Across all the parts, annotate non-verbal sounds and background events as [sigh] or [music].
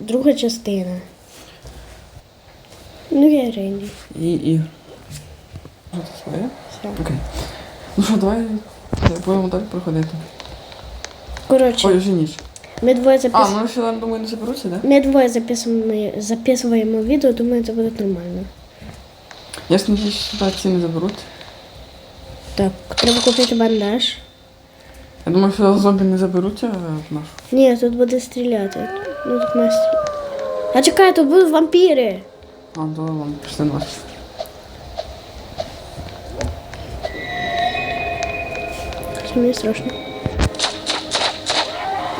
друга частина. Ну, я Рейні. І ігор. Що це своє? Все. Окей. Ну що, давай будемо далі проходити. Коротше, Ой, вже ніч. ми двоє А, записуємо. ну ще думаю, не заберуться, да? Ми двоє записуємо, записуємо відео, думаю, це буде нормально. Я сподіваюся, що сюди ці не заберуть. Так, треба купити бандаж. Я думаю, що зомбі не заберуть а, нашу. Ні, тут буде стріляти. Ну тут мастер. А чекай, тут будуть вампіри. А, то ладно, пішли наші. Що мені страшно.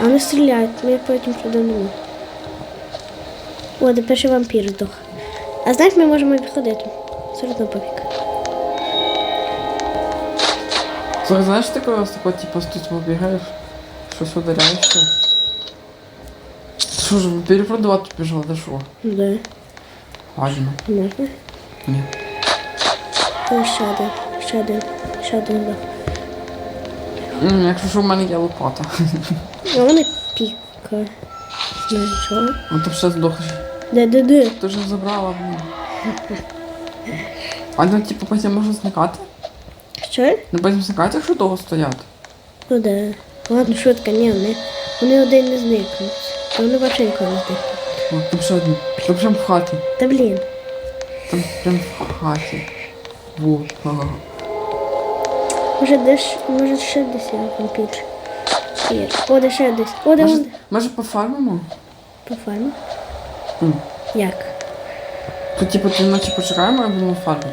А вони стріляють, ми потім продамо. О, де перший вампір здох. А знаєш, ми можемо відходити. Все одно пофіг. Слухай, знаєш, ти коли ось тако, типу, тут побігаєш, щось ударяєшся. Що ж, перепродавати пішла, да що? Да, Ладно. можна. Ні. О, ще один, ще один, ще один здох. М, Якщо що, в мене є лопата. А вони піка. Знаєш що? А то ще здохнеш. Де, де, де? Ти вже забрала, блін. А ну, типу, потім можна зникати? Що? Ну, потім зникати, якщо довго стояти. Ну да. Ладно, шутка, ні, вони, вони один не зникнуть. Вони взагалі ніколи. О, там ще один. Там прям в хаті. Та блін. Там прям в хаті. Во. ага. Може десь, може ще десь є вампір. Є. О, де ще десь. О, де Може, он може пофармимо? по фармі. М. Як? Тут, типу, ти ночі почекаємо, а будемо фармити.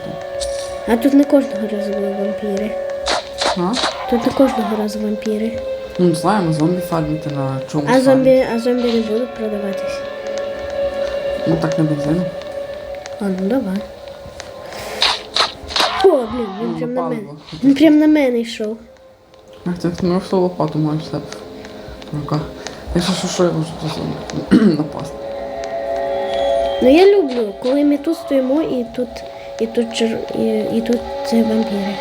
А тут не кожного разу були вампіри. А? Тут не кожного разу вампіри. Ну, не знаю, ми зомбі фармити на чомусь. А зомбі, а зомбі не будуть продаватись. Ну так на бензину. А ну давай. О, блін, він Ну, прям на мене. Він прям на мене йшов. Ах, ти ну, що лопату маєш в себе в руках. Якщо що, що я можу тут [clears throat] напасти. Ну я люблю, коли ми тут стоїмо і тут, і тут, чер... і, і тут це вампіри.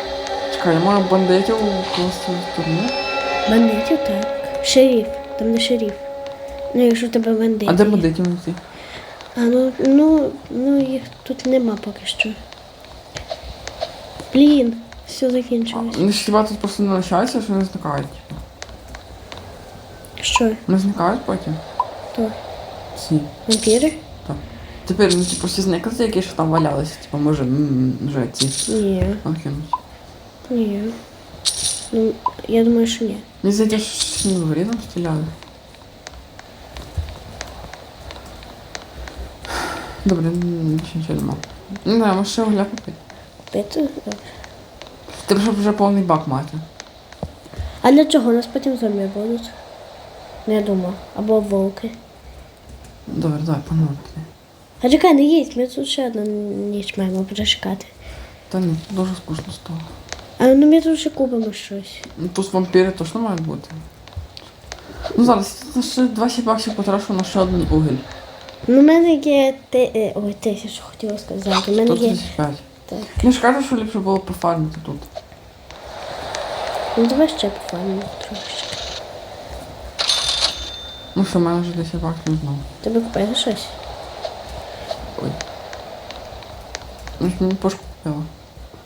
Чекай, я маю бандитів просто в турні. Бандитів, так. Шеріф, там де шеріф. Ну, якщо в тебе бандити. А де є. бандитів знайти? А ну, ну, ну їх тут нема поки що. Блін, все закінчилось. Вони ж хіба тут просто не лишаються, що не зникають. Що? Не зникають потім? Хто? Всі. Вампіри? Так. Тепер, ну, типу, всі зникли, які ж там валялися, типу, може, м, вже ці Ні, кинуть. ні. Ну, я думаю, що ні. Мені здається, що не там стріляли. Добре, нічого нема. Не знаю, може ще угля купити. Пити? Треба, щоб вже повний бак мати. А для чого? У нас потім зомбі будуть? Ну, я думаю. Або вовки. Добре, давай, панове. А чекай, не їсть, ми тут ще одну ніч маємо перешукати. Та ні, дуже скучно стало. А ну ми тут ще купимо щось. Ну, тут вампіри точно мають бути. Ну зараз я ще 20 баксів потрашу на ще один угіль. Ну, в мене є те... е, Ой, тисячу хотіла сказати. У мене є. 35. Так. Не ж кажу, що ліпше було пофармити тут. Ну давай ще пофармимо трошки. Ну що, в мене вже 10 баксів знову. Тебе купити щось? Ой. Ну ж мені пошку купила.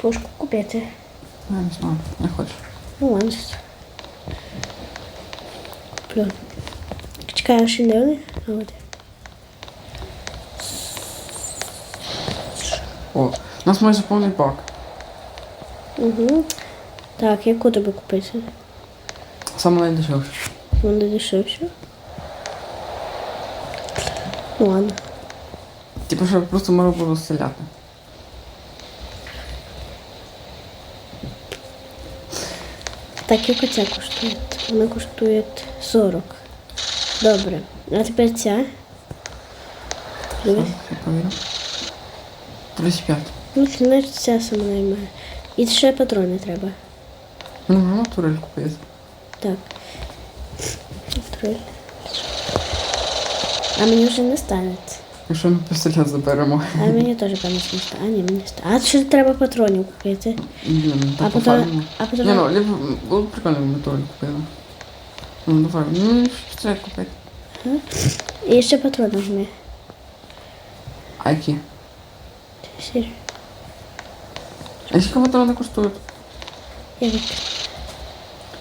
Пушку купити. Я не знаю, не хочу. Ну ладно. Куплю. Чекай, а ще не? А от. О, у нас майже повний бак. Угу. Так, яку тобі купити? Саме найдешевше. Вона дешевше. Ну ладно. Типу, що просто можу буду стріляти. Так, як оця коштує? Вона коштує 40. Добре. А тепер ця. Дивись. 35. Ну, значить, ця сама наймає. І ще патрони треба. Ми не турель купити. Так. Троль. А мені вже не ставиться. Якщо ми пістолет заберемо. А мені теж певно ставиться. А, ні, мені ставиться. А ще треба патронів купити. Блін, А так потім, пофармимо. а Ні, потім, ну, либо було б прикольно, якби турель купили. Ну, давай, ну, пістолет купити. Ага. І ще патрони візьми. А які? Сір. А скільки патрони коштують? Я від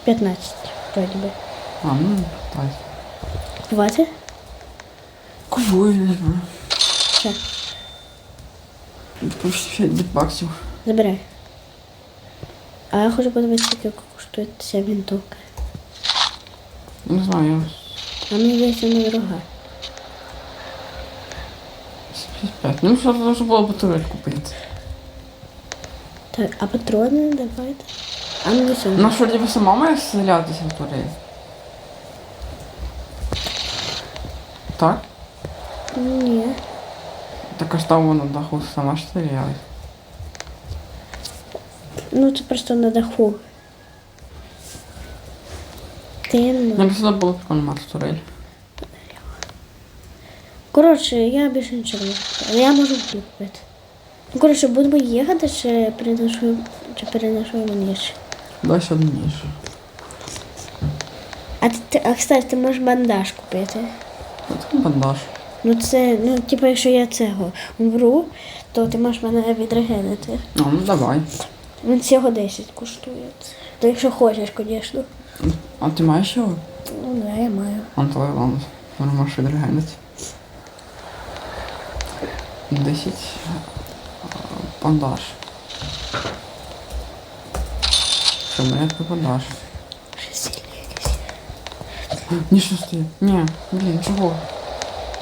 15, вроді би. А, ну, так. Кого я не знаю. Почти 5 баксів. забирай. А я хочу подивитися, скільки коштує ця винтовка. Не знаю, А мені здається, вона дорога. 75. Ну, що треба було батарею купити. Так, а патрони давайте. А ну все. Ну, що, тебе сама має стрілятися в батареї? Так? Ні. Так а ж там вона на даху сама ж стрілялась. Ну це просто на даху. Темно. Мені сюди було мати турель. Коротше, я більше нічого не хочу. Але я можу купити. Ну, коротше, будемо їхати, чи переношу, чи переношу ніж. Дай одну ніж. А ти- а кстати, ти можеш бандаж купити. Це бандаж. Ну це, ну, типу, якщо я цього вмру, то ти можеш мене відрегенити. А, ну давай. Він всього 10 коштує. То якщо хочеш, звісно. А ти маєш його? Ну да, я маю. Іванович. Вона може відрегенити. 10. а, Бандаж. Що, мене якесь. Ні, що? Ні, блін, чого?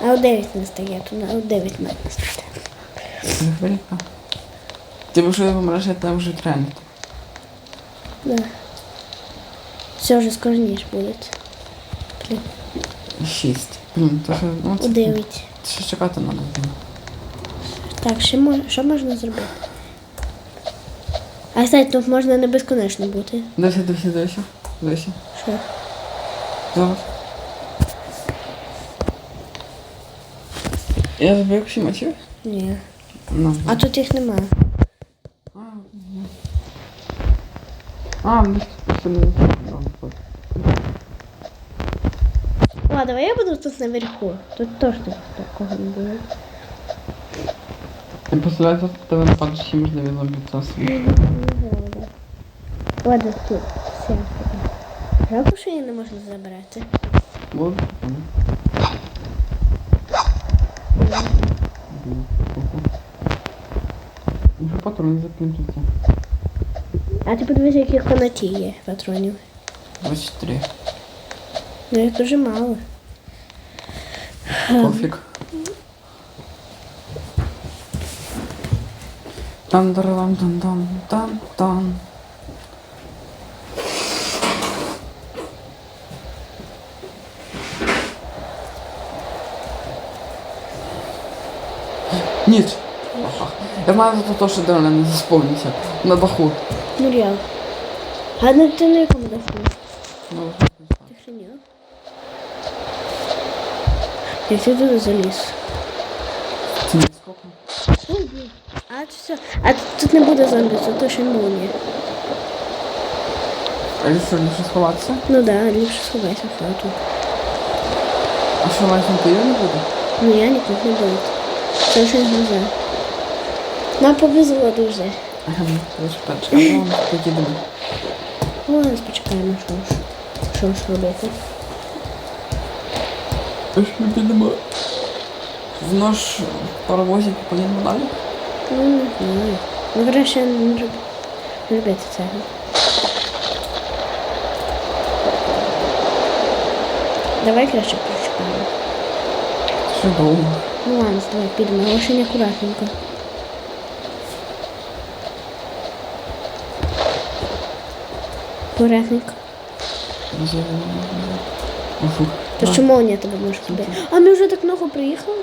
А у 9 не стає, то на у 9 має стати. Периферика. Ти вже помреш, я там вже тренд. Да. Все вже скоро ніж буде. Блін, 6. Блін, то що, ну у це... 9. Ще чекати треба. блін. Так, що, мож, що можна зробити? А кстати, тут можна не безконечно бути. Десі, десі, десі. Десі. Що? Зараз. Я забив всі мотиви? Ні. Ну. А тут їх немає. А, ні. А, ну, це не О, давай я буду тут наверху. Тут теж так- такого не буде. Я представляю, що тебе нападуть всі можливі зомбі це світ. Ладно, тут. Все. Жалко, що я не можу забрати. Буде? Вже патрони закінчаться. А ти подивися, які конаті є патронів. 23. Ну їх дуже мало. Пофіг. там дарам там там там там Ніч. Я знаю за те, що де не заспомниться. На даху. Ну реал. А на ти на якому даху? Ну, Ти хреніла? Я ти туди заліз. Це не? А все. А тут не буде зомбі, це точно молнія. А що, ліпше сховатися? Ну да, ліпше сховайся в хату. А що, навіть не не буде? Ну я нікого не буду. Це вже не знаю. Нам повезло дуже. Ага, ну, перчика, ну. Ну, ладно, почекаємо, що ж. Що ж робити. Ось ми підемо в наш паровозик поїдемо далі. Ну, не знаю. Ну, краще не роб- не робити цього. Давай краще почекаємо. Ще довго. Ну ладно, давай підемо, але ще Фух. То що молнія тебе може побити. А ми вже так много приїхали?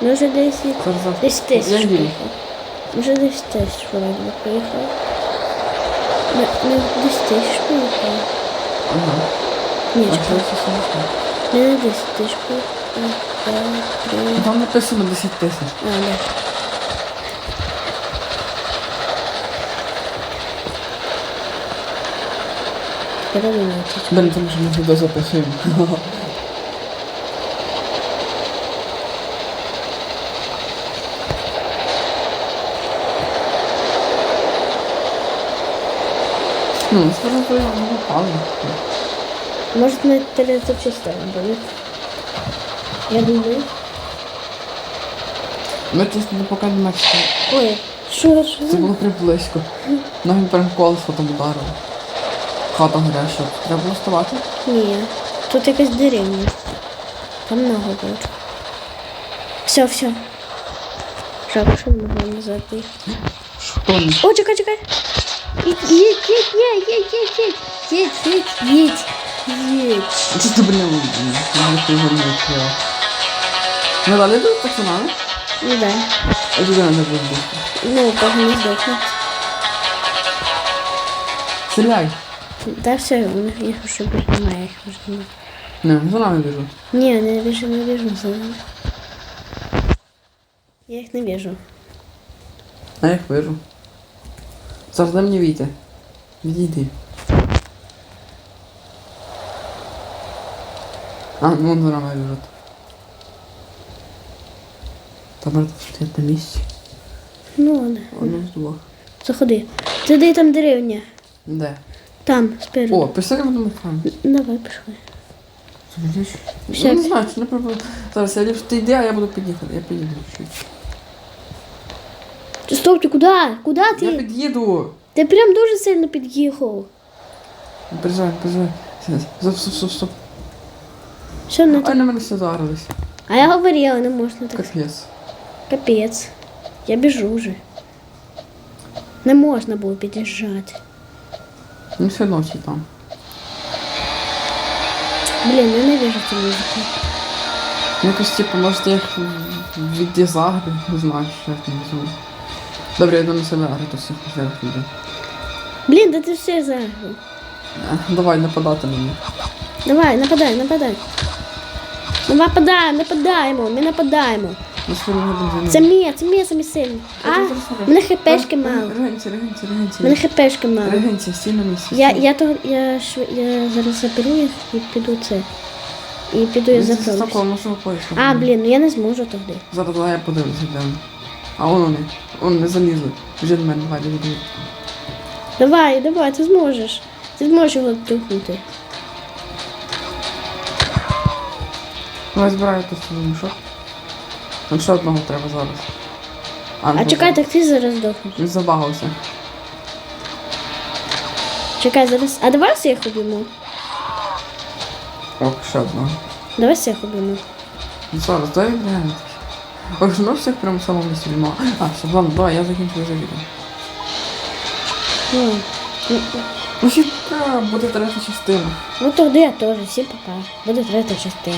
Ми вже десь. 10 тисяч приїхали. Ми вже 10 тисяч вроді приїхали. Ми, ми 10 тисяч приїхали. Ага. Ні, чекай. Ми не 10 тисяч приїхали. Там написано 10 тисяч. А. перевинятись. Блин, там же ми відео записуємо. Ну, скажу, що я не пам'ятаю. Может, на три запчастини будет? Я думаю. Ми тільки не покажемо. Ой, що, що? Це було приблизько. Ноги прям колесо там ударило. Хата гаряча. Треба було вставати? Ні, тут якась деревня. Там много було. Все, все. Жалко, що не могла назад. Що? О, чекай, чекай. Їдь, їдь, їдь, ні, їдь, їдь, їдь. Їдь, їдь, їдь. Їдь. Чи ти, блін, не пригорів відкрила? Ми далі тут так само? Ну да. А туди не буде. Ну, так не здохнуть. Стріляй. Да все, у них їх вже більше немає, їх вже немає. Не, за нами біжуть. Ні, не вижу, не вижу за ними. Я їх не вижу. А я їх вижу. Зараз дай мені війти. Відійди. А, ну вон за нами біжуть. Там треба стоять на місці. Ну ладно. Одну з двох. Заходи. Ти де там деревня? Де? Там, спереду. О, в одному фан. Давай, пішли. Ну, не знаю, чи не проблема. Зараз я ліпше ти йди, а я буду під'їхати. Я під'їду чуть. Стоп, ти куди? Куди Я ти? під'їду. Ти прям дуже сильно під'їхав. Не Переживай, не переживай. Стоп, стоп, стоп, стоп. Що на Ай, на мене все загарились. А я говорила, не можна так. Капець. Капець. Я біжу вже. Не можна було під'їжджати. Ну все одно всі там. Блін, я не вижу цю музику. Ну, якось, типу, може я їх в- від загри, не знаю, що я не знаю. Добре, я йду на себе агрити всіх можливих людей. Блін, да ти все заграв. Давай нападати на них. Давай, нападай, нападай. Ми нападаємо, нападаємо, ми нападаємо. На Це мій, це мій самі сильний. А? Мене хпшки мало. Регенці, регенці, регенці. Мене хпшки мало. Регенці, стій на місці. Я, я, то, я, шв... я зараз заберу їх і піду це. І піду я нашого поїзда. А, блін, ну я не зможу тоді. Зараз давай я подивлюся, де вони. А вон вони. Вон не залізли. Біжи до мене, давай, давай, давай. Давай, ти зможеш. Ти зможеш його трухнути. Давай збираю тут свій мішок. Там ще одного треба зараз. А ну, чекай, так ти зараз здохнеш. Він забагався. Чекай, зараз. А давай всіх уб'ємо. О, ще одного. Давай всіх уб'ємо. Ну зараз, дай глянути. Ох, ну всіх прямо в самому місці. А, все, ладно, давай, я закінчу вже відео. Ну, ну, Ну ще буде третя частина. ну тоді я теж, всім пока. Буде третя частина.